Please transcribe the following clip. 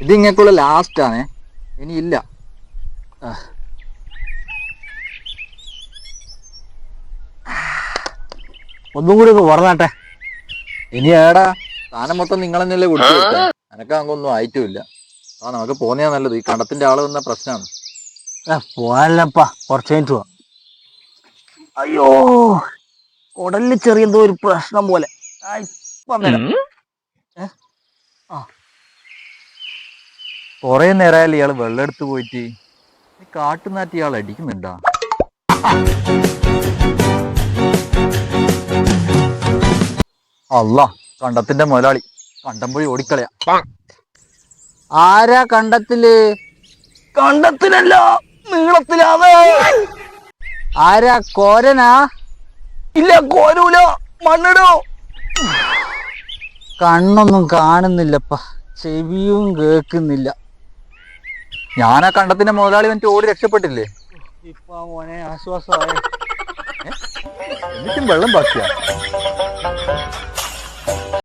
ഇത് ഇങ്ങക്കുള്ള ലാസ്റ്റാണേ ഇനി ഇല്ല. ആ. ഒന്നും കൂടി ഒന്ന് പറഞ്ഞാട്ടെ ഇനി ഏടാ സാധനം മൊത്തം നിങ്ങളെന്നല്ലേ കൊടുത്തു എനക്ക് അങ്ങൊന്നും ആയിട്ടുമില്ല ആ നമുക്ക് പോന്നെയാ നല്ലത്. ഈ കണ്ടത്തിന്റെ ആൾ വന്ന പ്രശ്നമാണ് പോവാനല്ലപ്പാ. കുറച്ച് കഴിഞ്ഞിട്ട് പോവാം. അയ്യോ കുടലിൽ ചെറിയ എന്തോ ഒരു പ്രശ്നം പോലെ. ആ, ഇപ്പം വന്നേരം. കൊറേ നേരമായാലും ഇയാൾ വെള്ളം എടുത്ത് പോയിട്ട് കാട്ടുനാറ്റി ഇയാൾ അടിക്കുന്നുണ്ട? അല്ല കണ്ടത്തിന്റെ മുതലാളി കണ്ടം പോയി ഓടിക്കളയാ. ആരാ കണ്ടത്തിൽ? കണ്ടത്തിലല്ല നീളത്തിലാണ്. ആരാ കോരനാ? ഇല്ല കോരൂല മണ്ണിടോ. കണ്ണൊന്നും കാണുന്നില്ലപ്പ ചെവിയും കേക്കുന്നില്ല ഞാൻ ആ കണ്ടത്തിന്റെ മുതലാളി വന്നിട്ട് ഓടി രക്ഷപ്പെട്ടില്ലേ? ഇപ്പൊ മോനെ ആശ്വാസമായ. എന്നിട്ടും വെള്ളം ബാക്കിയാ?